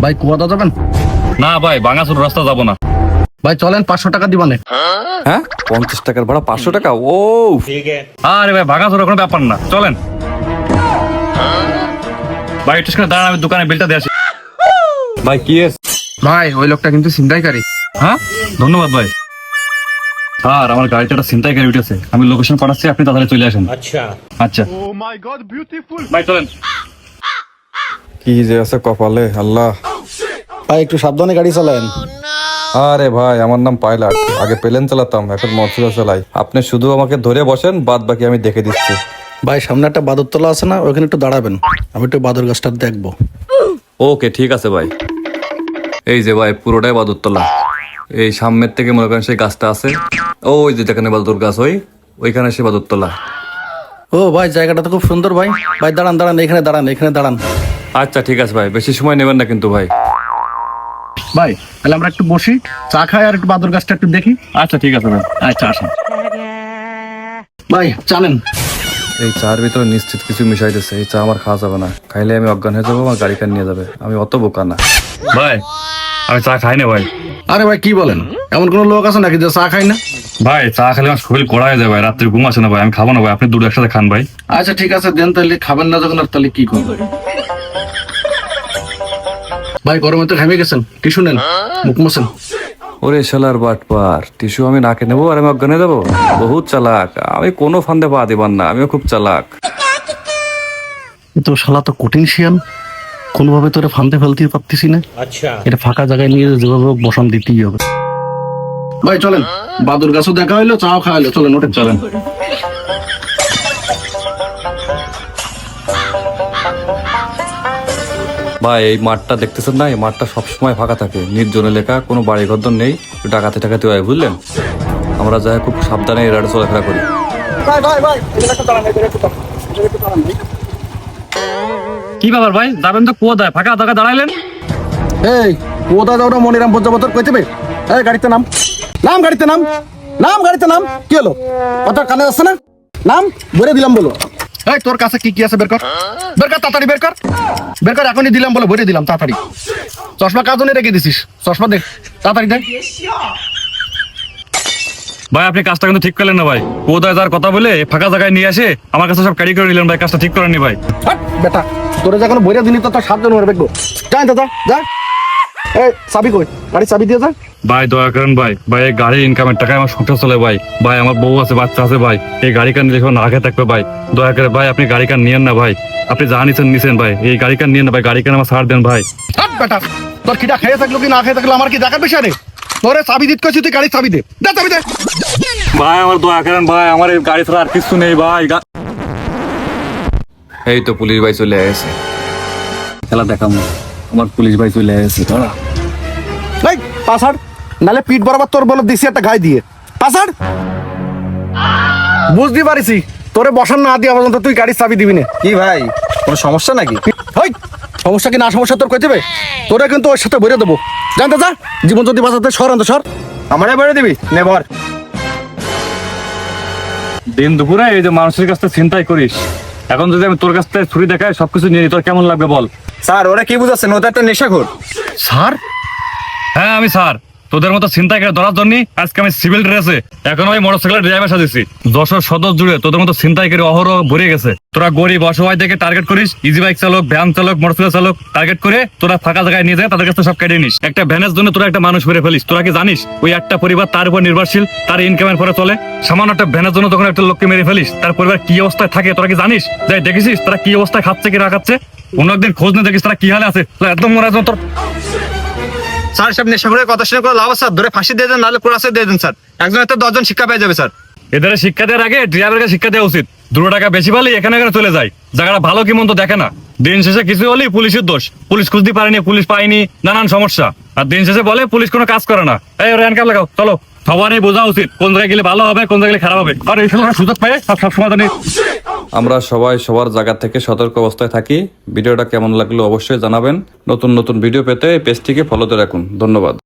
ভাই কুয়াদা যাবেন? না ভাই বাঙাসুর রাস্তা যাব না। ভাই চলেন পাঁচশো টাকা দিবানে। হ্যাঁ? পঞ্চাশ টাকার ভাড়া পাঁচশো টাকা? ও। আরে ভাই ভাঙাসুর কোনো ব্যাপার না। চলেন। ভাই একটু দাঁড়ান আমি দোকানে বিলটা দিয়ে আসি। ভাই কি এস? ভাই ওই লোকটা কিন্তু ছিনতাইকারী। হ্যাঁ? ধন্যবাদ ভাই। আর আমার গাড়িটা একটা ছিনতাইকারী উঠেছে। আমি লোকেশন পাঠাচ্ছি আপনি তাড়াতাড়ি চলে আসেন। আচ্ছা। আচ্ছা। ও মাই গড বিউটিফুল ভাই চলেন। কি যে আছে কপালে আল্লাহ। ভাই একটু সাবধানে গাড়ি চালান আরে ভাই আমার নাম পাইলাট। আগে প্লেন চালাতাম এখন মর্সিডেজ চালাই। আপনি শুধু আমাকে ধরে বসেন বাদ বাকি আমি দেখে দিচ্ছি। ভাই সামনে একটা বাদরতলা আছে না ওখানে একটু দাঁড়াবেন। আমি একটু বাদর গাছটা দেখব। ওকে ঠিক আছে ভাই। এই যে ভাই পুরোটাই বাদুরতলা। এই সামনের থেকে মনে করেন সেই গাছটা আছে। ওই যে যেখানে বাদুর গাছ ওই ওইখানে সে বাদুরতলা। ও ভাই জায়গাটা তো খুব সুন্দর ভাই। ভাই দাঁড়ান দাঁড়ান এখানে দাঁড়ান এখানে দাঁড়ান। আচ্ছা ঠিক আছে ভাই বেশি সময় নেবেন না কিন্তু ভাই। ভাই তাহলে আমরা একটু বসি চা খাই আর একটু বাদর গাছটা একটু দেখি। আচ্ছা ঠিক আছে ভাই আচ্ছা আসেন। ভাই চালেন এই চার ভিতরে নিশ্চিত কিছু মিশাইতেছে এই চা আমার খাওয়া যাবে না। খাইলে আমি অজ্ঞান হয়ে যাব আমার গাড়ি কান নিয়ে যাবে। আমি অত বোকা না। ভাই আমি চা খাই না ভাই। আরে ভাই কি বলেন? এমন কোনো লোক আছে নাকি যে চা খাই না? ভাই চা খেলে আমার শরীর কড়া হয়ে যায় ভাই। রাত্রে ঘুম আসে না ভাই। আমি খাব না ভাই। আপনি দুটো একসাথে খান ভাই। আচ্ছা ঠিক আছে দেন তাহলে খাবেন না যখন আর তাহলে কি করবেন? ভাই গরমে তো ঘামে গেছেন। টিস্যু নেন মুখ মোছেন। ওরে শালার বাটপার টিস্যু আমি নাকে নেব আর আমি অজ্ঞান যাব? বহুত চালাক। আমি কোনো ফান্দে পা দিবার না আমিও খুব চালাক। তো শালা তো কঠিন শিয়ান। কোনোভাবে তোরে ফান্দে ফেলতে পারতেছি না। আচ্ছা। এটা ফাঁকা জায়গায় নিয়ে যেভাবে হোক বসন দিতেই হবে। ভাই চলেন। বাদুর গাছও দেখা হইল চাও খাওয়া হইল। চলেন ওটা চলেন। ভাই এই মাঠটা দেখতেছেন না এই মাঠটা সবসময় ফাঁকা থাকে। নির্জন এলাকা কোনো বাড়ি ঘর নেই ডাকাতে টাকাতে হয় বুঝলেন? আমরা যাই খুব সাবধানে এই রাডে চলাফেরা করি। কি ব্যাপার ভাই? যাবেন তো কুয়া দেয় ফাঁকা টাকা দাঁড়াইলেন। এই কোদা দাওটা মনিরাম পর্যবতর কইতে বে? এই গাড়িতে নাম। নাম গাড়িতে নাম। নাম গাড়িতে নাম। কি হলো? কথা কানে আসছে না? নাম বলে দিলাম বলো। এই তোর কাছে কি কি আছে বের কর। বের কর তাড়াতাড়ি বের কর। বের কর এখনই দিলাম বলে ভরে দিলাম তাড়াতাড়ি। চশমা কাজনে রেখে দিছিস? চশমা দেখ তাড়াতাড়ি দেখ ভাই আপনি কাজটা কিন্তু ঠিক করলেন না ভাই। কোথায় যাওয়ার কথা বলে ফাঁকা জায়গায় নিয়ে আসে আমার কাছে সব ক্যারি করে নিলেন ভাই কাজটা ঠিক করেননি ভাই। হাট, বেটা তোরে যখন ভরে দিলি তো তোর সাতজন মারবে গো। যা দাদা যা। এই চাবি কই? গাড়ি চাবি দিয়ে যা। ভাই দয়া করেন ভাই। ভাই এই গাড়ির ইনকামের টাকায় আমার সংসার চলে ভাই। ভাই আমার বউ আছে বাচ্চা আছে ভাই। এই গাড়ি কান নিলে না আগে থাকবে ভাই। দয়া করে ভাই আপনি গাড়ি কান নিয়েন না ভাই। আপনি যা নিছেন নিছেন ভাই। এই গাড়ি কান নিয়েন না ভাই গাড়ি কান আমার ছাড় দেন ভাই। হাট বেটা। তোর খিটা খেয়ে থাকল কি না খেয়ে থাকল আমার কি দেখার বিষয় রে তোরে চাবি দিতে কইছি তুই গাড়ি চাবি দে। দে চাবি দে। ভাই আমার দয়া করেন ভাই আমার এই গাড়ি ছাড়া আর কিছু নেই ভাই। এই তো পুলিশ ভাই চলে এসেছে খেলা দেখাবো আমার পুলিশ ভাই চলে এসেছে দাঁড়া। এই পাসার নালে পিঠ বরাবর তোর বলে দিছি একটা গায়ে দিয়ে। পাসার বুঝতে পারিছি। তোরে বসার না দিয়া পর্যন্ত তুই গাড়ির চাবি দিবি না। কি ভাই কোনো সমস্যা নাকি? হই সমস্যা কি না সমস্যা তোর কইতে হবে? তোরে কিন্তু ওর সাথে ভরে দেবো। জানতে যা জীবন যদি বাঁচাতে সর আনতে সর। আমারে বেড়ে দিবি? নেবর দিন দুপুরে এই যে মানুষের কাছ থেকে চিন্তাই করিস এখন যদি আমি তোর কাছ থেকে ছুরি দেখাই সবকিছু নিয়ে নিই তোর কেমন লাগবে বল? স্যার ওরা কি বুঝাচ্ছেন ওদের একটা নেশাখোর। স্যার? হ্যাঁ আমি স্যার। তোদের মতো চিন্তাই করে ধরার জন্য আজকে আমি সিভিল ড্রেসে এখন আমি মোটরসাইকেলের ড্রাইভার সাজেছি যশোর সদর জুড়ে তোদের মতো চিন্তাই করে অহরহ ভরে গেছে। তোরা গরিব অসহায় দেখে টার্গেট করিস ইজি বাইক চালক ভ্যান চালক মোটরসাইকেল চালক টার্গেট করে তোরা ফাঁকা জায়গায় নিয়ে যায় তাদের কাছে সব কেটে নিস। একটা ভ্যানের জন্য তোরা একটা মানুষ মেরে ফেলিস। তোরা কি জানিস, ওই একটা পরিবার তার উপর নির্ভরশীল, তার ইনকামের পরে চলে? সামান্য একটা ভ্যানের জন্য তখন একটা লোককে মেরে ফেলিস। তার পরিবার কি অবস্থায় থাকে, তোরা কি জানিস? যাই দেখেছিস তারা কি অবস্থায় খাচ্ছে, কি না খাচ্ছে? অন্য একদিন খোঁজ নিয়ে দেখিস তারা কি হালে আছে। একদম মনে হয় তোর স্যার সব নেশাখোরের কথা শুনে কোনো লাভ স্যার। ধরে ফাঁসি দিয়ে দেন নাহলে কোরাসে দিয়ে দেন স্যার। একজন একটা দশজন শিক্ষা পেয়ে যাবে স্যার। এদের শিক্ষা দেওয়ার আগে ড্রাইভারকে শিক্ষা দেওয়া উচিত। দুটো টাকা বেশি পালি এখানে এখানে চলে যায়। জায়গাটা ভালো কি মন্দ দেখে না। দিন শেষে কিছু হলেই পুলিশের দোষ। পুলিশ খুঁজতে পারেনি পুলিশ পায়নি নানান সমস্যা। আর দিন শেষে বলে পুলিশ কোনো কাজ করে না। এই ওরা হ্যান্ড লাগাও চলো। সবারই বোঝা উচিত কোন জায়গায় গেলে ভালো হবে কোন জায়গায় গেলে খারাপ হবে। আর এই সময় সুযোগ পায় সব সব সমাধানে আমরা সবাই সবার জায়গা থেকে সতর্ক অবস্থায় থাকি। ভিডিওটা কেমন লাগল অবশ্যই জানাবেন। নতুন নতুন ভিডিও পেতে পেজটিকে ফলোতে রাখুন। ধন্যবাদ।